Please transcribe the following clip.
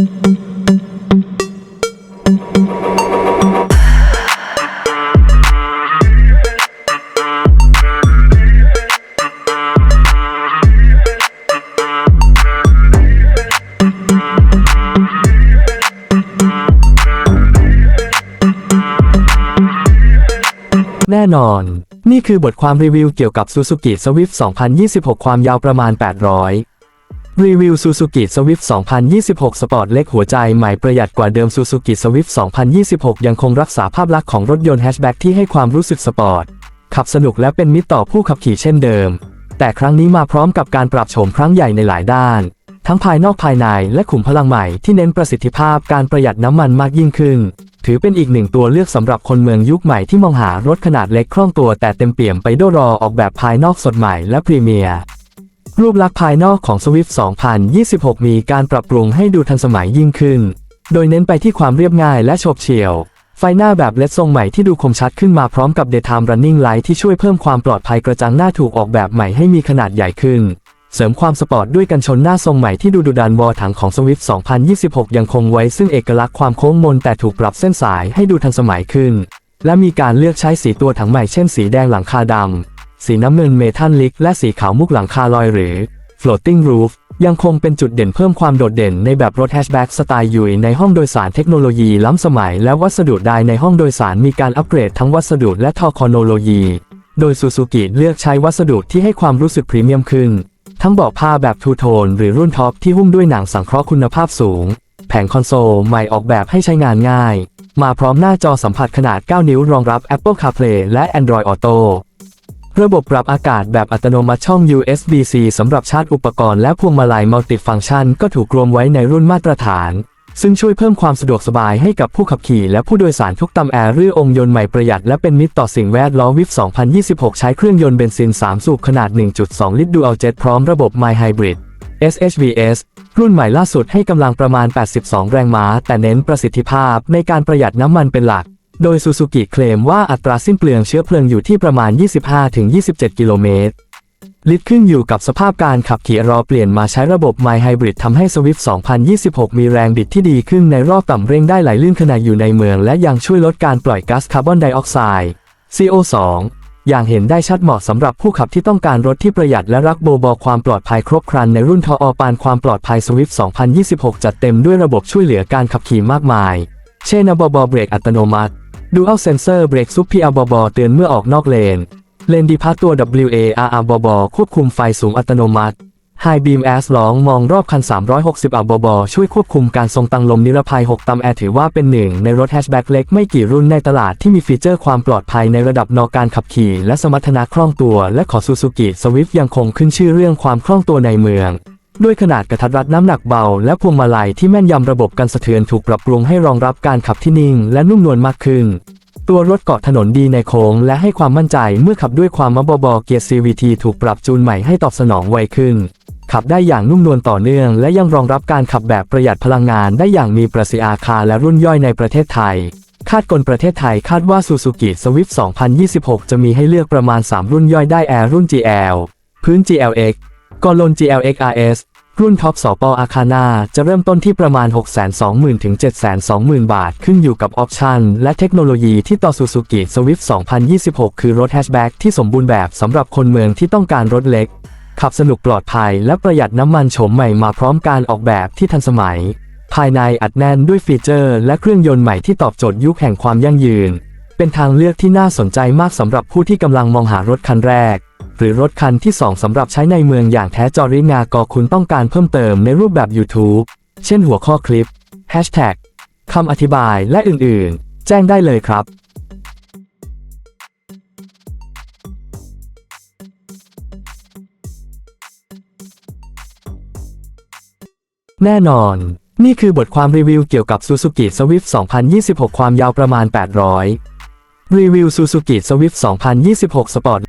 แน่นอน นี่คือบทความรีวิวเกี่ยวกับ Suzuki Swift 2026 ความยาวประมาณ 800 รีวิว Suzuki Swift 2026 สปอร์ตเล็กหัวใจใหม่ประหยัดกว่าเดิม Suzuki Swift 2026 ยังคงรักษาภาพลักษณ์ของรถยนต์แฮชแบ็กที่ให้ความรู้สึกสปอร์ต ขับสนุกและเป็นมิตรต่อผู้ขับขี่เช่นเดิม แต่ครั้งนี้มาพร้อมกับการปรับโฉมครั้งใหญ่ในหลายด้าน ทั้งภายนอกภายในและขุมพลังใหม่ที่เน้นประสิทธิภาพการประหยัดน้ำมันมากยิ่งขึ้น ถือเป็นอีกหนึ่งตัวเลือกสำหรับคนเมืองยุคใหม่ที่มองหารถขนาดเล็กคล่องตัวแต่เต็มเปี่ยมไปด้วยรอออกแบบภายนอกสดใหม่และพรีเมียร์ รูปลักษณ์ภายนอกของ Swift 2026 มีการปรับปรุงให้ดูทันสมัยยิ่งขึ้น โดยเน้นไปที่ความเรียบง่ายและโฉบเฉี่ยว ไฟหน้าแบบเลดทรงใหม่ที่ดูคมชัดขึ้นมาพร้อมกับ Daytime Running Light ที่ช่วยเพิ่มความปลอดภัยกระจังหน้าถูกออกแบบใหม่ให้มีขนาดใหญ่ขึ้น เสริมความสปอร์ตด้วยกันชนหน้าทรงใหม่ที่ดูดุดันวอถังของ Swift 2026 ยังคงไว้ซึ่งเอกลักษณ์ความโค้งมนแต่ถูกปรับเส้นสายให้ดูทันสมัยขึ้น และมีการเลือกใช้สีตัวถังใหม่เช่นสีแดงหลังคาดำ สีน้ำเงินเมทัลลิกและสีขาวมุกหลังคาลอยหรือ floating roof ยังคงเป็นจุดเด่นเพิ่มความโดดเด่นในแบบรถแฮชแบ็กสไตล์ยุยในห้องโดยสารเทคโนโลยีล้ำสมัยและวัสดุใดในห้องโดยสารมีการอัปเกรดทั้งวัสดุและทอคโนโลยี โดยซูซูกิเลือกใช้วัสดุที่ให้ความรู้สึกพรีเมียมขึ้น ทั้งเบาะผ้าแบบทูโทนหรือรุ่นท็อปที่หุ้มด้วยหนังสังเคราะห์คุณภาพสูง แผงคอนโซลใหม่ออกแบบให้ใช้งานง่าย มาพร้อมหน้าจอสัมผัสขนาด 9 นิ้วรองรับ Apple CarPlay และ Android Auto ระบบปรับอากาศแบบอัตโนมัติช่อง USB-C สำหรับชาร์จอุปกรณ์และพวงมาลัยมัลติฟังก์ชันก็ถูกรวมไว้ในรุ่นมาตรฐาน ซึ่งช่วยเพิ่มความสะดวกสบายให้กับผู้ขับขี่และผู้โดยสารทุกตำแอร์รื่อองค์ยนต์ใหม่ประหยัดและเป็นมิตรต่อสิ่งแวดล้อมวิฟ2026 ใช้เครื่องยนต์เบนซิน 3 สูบขนาด 1.2 ลิตร Dual Jet พร้อมระบบ My Hybrid SHVS รุ่นใหม่ล่าสุดให้กำลังประมาณ 82 แรงม้า แต่เน้นประสิทธิภาพในการประหยัดน้ำมันเป็นหลัก โดยซูซูกิเคลมว่าอัตราสิ้นเปลืองเชื้อเพลิงอยู่ที่ประมาณ 25-27 กิโลเมตร ลิตรขึ้นอยู่กับสภาพการขับขี่รอเปลี่ยนมาใช้ระบบ My Hybrid ทำให้ Swift 2026 มีแรงบิดที่ดีขึ้นในรอบต่ำเร่งได้ไหลลื่นขณะอยู่ในเมือง และยังช่วยลดการปล่อยก๊าซคาร์บอนไดออกไซด์ CO2 อย่างเห็นได้ชัดเหมาะสำหรับผู้ขับที่ต้องการรถที่ประหยัดและรักโบบอความปลอดภัยครบครันในรุ่นทออปานความปลอดภัย Swift 2026 จัดเต็มด้วยระบบช่วยเหลือการขับขี่มากมาย เช่นบบเบรกอัตโนมัติ Dual Sensor Brake Sub PR บบเตือนเมื่อออกนอกเลน เลนดีพาตัว WARR บบควบคุมไฟสูงอัตโนมัติ High Beam a s ลองมองรอบคัน 360อับบช่วยควบคุมการทรงตังลมนิรภัย 6ตำแอร์ถือว่าเป็นหนึ่งในรถแฮชแบ็กเล็กไม่กี่รุ่นในตลาดที่มีฟีเจอร์ความปลอดภัยในระดับนอการขับขี่และสมรรถนะคล่องตัว และขอซูซูกิสวิฟยังคงขึ้นชื่อเรื่องความคล่องตัวในเมือง ด้วยขนาดกระทัดรัดน้ำหนักเบา และพวงมาลัยที่แม่นยำระบบกันสะเทือนถูกปรับปรุงให้รองรับการขับที่นิ่ง และนุ่มนวลมากขึ้น ตัวรถเกาะถนนดีในโค้ง และให้ความมั่นใจเมื่อขับด้วยความมบบเกียร์ CVT ถูกปรับจูนใหม่ให้ตอบสนองไวขึ้น ขับได้อย่างนุ่มนวลต่อเนื่อง และยังรองรับการขับแบบประหยัดพลังงานได้อย่างมีประสิทธิภาพและรุ่นย่อยในประเทศไทยคาดกลประเทศไทยคาดว่า Suzuki Swift 2026 จะมีให้เลือกประมาณ 3 รุ่นย่อยได้ Air รุ่น GL พื้น GLX กอลน GLX RS รุ่นท็อปสปอาคาน่าจะเริ่มต้นที่ประมาณ 620,000 ถึง 720,000 บาท ขึ้นอยู่กับออปชันและเทคโนโลยีที่ต่อ Suzuki Swift 2026 คือรถแฮชแบ็กที่สมบูรณ์แบบสำหรับคนเมืองที่ต้องการรถเล็ก ขับสนุกปลอดภัยและประหยัดน้ำมันโฉมใหม่มาพร้อมการออกแบบที่ทันสมัย ภายในอัดแน่นด้วยฟีเจอร์ และเครื่องยนต์ใหม่ที่ตอบโจทย์ยุคแห่งความยั่งยืน เป็นทางเลือกที่น่าสนใจมากสำหรับผู้ที่กำลังมองหารถคันแรก หรือรถคันที่ 2สำหรับใช้ในเมืองอย่างแท้จริงากอคุณต้องการเพิ่มเติมในรูปแบบ YouTube เช่นหัวข้อคลิป Hashtag คำอธิบายและอื่นๆ แจ้งได้เลยครับแน่นอน นี่คือบทความรีวิวเกี่ยวกับ Suzuki Swift 2026 ความยาวประมาณ 800 รีวิว Suzuki Swift 2026 Sport